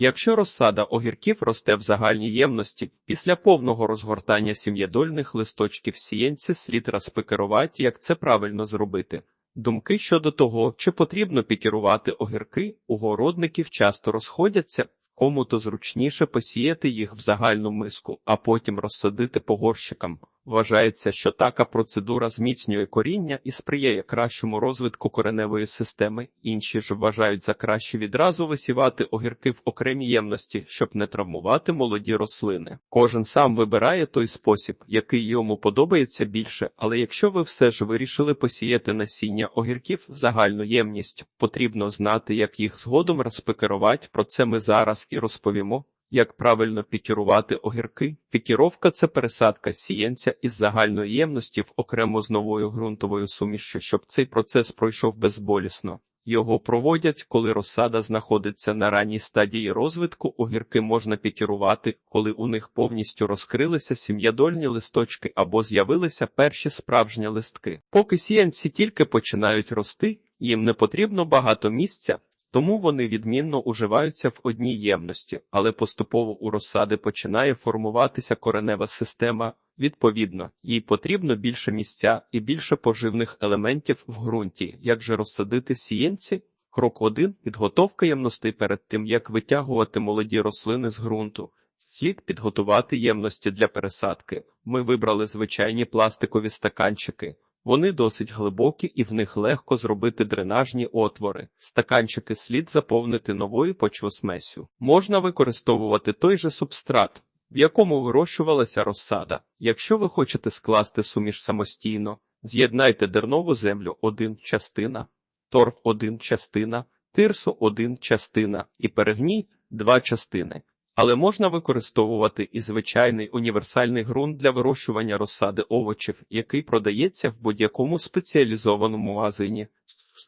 Якщо розсада огірків росте в загальній ємності, після повного розгортання сім'єдольних листочків сієнці слід розпекерувати, як це правильно зробити. Думки щодо того, чи потрібно пікірувати огірки, у городників часто розходяться, кому-то зручніше посіяти їх в загальну миску, а потім розсадити по горщикам. Вважається, що така процедура зміцнює коріння і сприяє кращому розвитку кореневої системи. Інші ж вважають за краще відразу висівати огірки в окремій ємності, щоб не травмувати молоді рослини. Кожен сам вибирає той спосіб, який йому подобається більше, але якщо ви все ж вирішили посіяти насіння огірків в загальну ємність, потрібно знати, як їх згодом розпекерувати. Про це ми зараз і розповімо. Як правильно пікірувати огірки? Пікіровка – це пересадка сіянця із загальної ємності в окрему з новою ґрунтовою сумішчю, щоб цей процес пройшов безболісно. Його проводять, коли розсада знаходиться на ранній стадії розвитку. Огірки можна пікірувати, коли у них повністю розкрилися сім'ядольні листочки або з'явилися перші справжні листки. Поки сіянці тільки починають рости, їм не потрібно багато місця. Тому вони відмінно уживаються в одній ємності, але поступово у розсади починає формуватися коренева система. Відповідно, їй потрібно більше місця і більше поживних елементів в ґрунті. Як же розсадити сієнці? Крок 1. підготовка ємностей перед тим, як витягувати молоді рослини з ґрунту. Слід підготувати ємності для пересадки. Ми вибрали звичайні пластикові стаканчики. Вони досить глибокі і в них легко зробити дренажні отвори. Стаканчики слід заповнити новою почвосмесю. Можна використовувати той же субстрат, в якому вирощувалася розсада. Якщо ви хочете скласти суміш самостійно, з'єднайте дернову землю 1 частина, торф 1 частина, тирсу 1 частина і перегній 2 частини. Але можна використовувати і звичайний універсальний ґрунт для вирощування розсади овочів, який продається в будь-якому спеціалізованому магазині.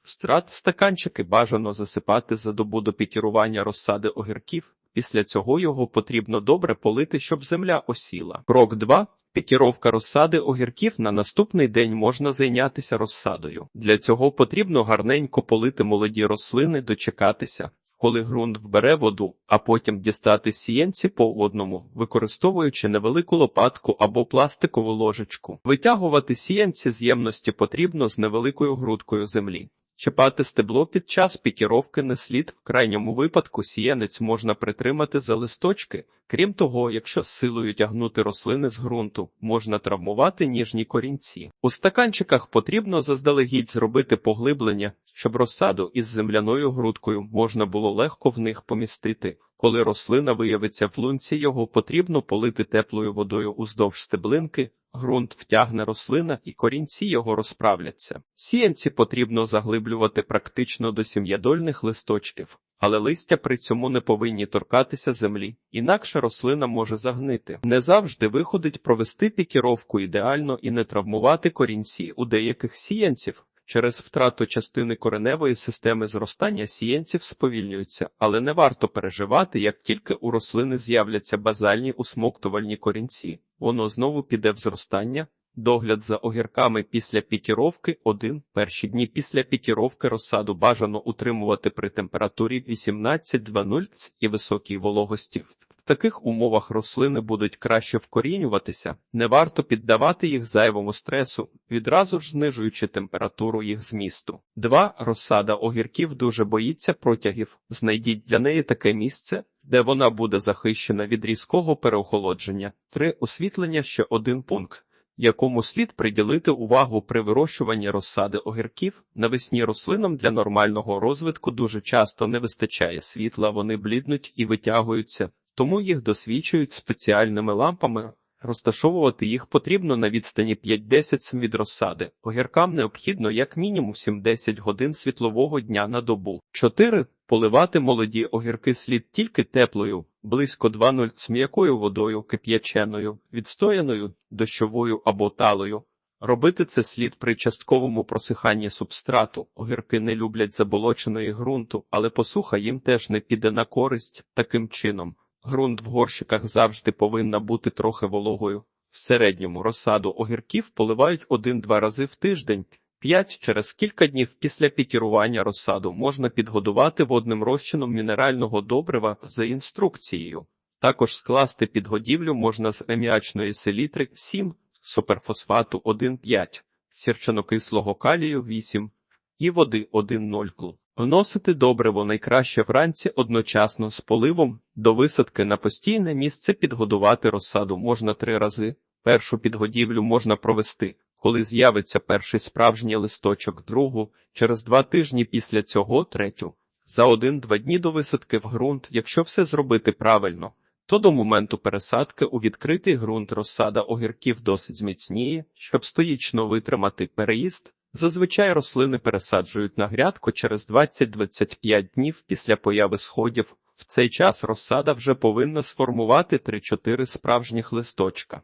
Страт в стаканчики бажано засипати за добу до пікірування розсади огірків. Після цього його потрібно добре полити, щоб земля осіла. Крок 2. Пікіровка розсади огірків на наступний день можна зайнятися розсадою. Для цього потрібно гарненько полити молоді рослини, дочекатися, коли ґрунт вбере воду, а потім дістати сієнці по одному, використовуючи невелику лопатку або пластикову ложечку. Витягувати сіянці з ємності потрібно з невеликою грудкою землі. Чіпати стебло під час пікіровки не слід, в крайньому випадку сіянець можна притримати за листочки. Крім того, якщо силою тягнути рослини з ґрунту, можна травмувати ніжні корінці. У стаканчиках потрібно заздалегідь зробити поглиблення, щоб розсаду із земляною грудкою можна було легко в них помістити. Коли рослина виявиться в лунці, його потрібно полити теплою водою уздовж стеблинки. Грунт втягне рослина і корінці його розправляться. Сіянці потрібно заглиблювати практично до сім'ядольних листочків, але листя при цьому не повинні торкатися землі, інакше рослина може загнити. Не завжди виходить провести пікіровку ідеально і не травмувати корінці у деяких сіянців. Через втрату частини кореневої системи зростання сіянців сповільнюються, але не варто переживати, як тільки у рослини з'являться базальні усмоктувальні корінці. Воно знову піде в зростання. Догляд за огірками після пікіровки 1. Перші дні після пікіровки розсаду бажано утримувати при температурі 18-20 і високій вологості. Таких умовах рослини будуть краще вкорінюватися, не варто піддавати їх зайвому стресу, відразу ж знижуючи температуру їх змісту. 2. Розсада огірків дуже боїться протягів. Знайдіть для неї таке місце, де вона буде захищена від різкого переохолодження. 3. Освітлення ще один пункт. Якому слід приділити увагу при вирощуванні розсади огірків, навесні рослинам для нормального розвитку дуже часто не вистачає світла, вони бліднуть і витягуються, тому їх досвідчують спеціальними лампами. Розташовувати їх потрібно на відстані 5-10 см від розсади. Огіркам необхідно як мінімум 7-10 годин світлового дня на добу. 4. Поливати молоді огірки слід тільки теплою, близько 2-0 з м'якою водою, кип'яченою, відстояною, дощовою або талою. Робити це слід при частковому просиханні субстрату. Огірки не люблять заболоченої ґрунту, але посуха їм теж не піде на користь таким чином. Грунт в горщиках завжди повинна бути трохи вологою. В середньому розсаду огірків поливають один-два рази в тиждень. 5. Через кілька днів після пікірування розсаду можна підгодувати водним розчином мінерального добрива за інструкцією. Також скласти підгодівлю можна з аміачної селітри 7, суперфосфату 1,5, сірчанокислого калію 8 і води 1,0 кл. Вносити добриво найкраще вранці одночасно з поливом до висадки на постійне місце підгодувати розсаду можна три рази. Першу підгодівлю можна провести, коли з'явиться перший справжній листочок, другу, через два тижні після цього третю. За один-два дні до висадки в ґрунт, якщо все зробити правильно, то до моменту пересадки у відкритий ґрунт розсада огірків досить зміцніє, щоб стоїчно витримати переїзд. Зазвичай рослини пересаджують на грядку через 20-25 днів після появи сходів. В цей час розсада вже повинна сформувати 3-4 справжніх листочка.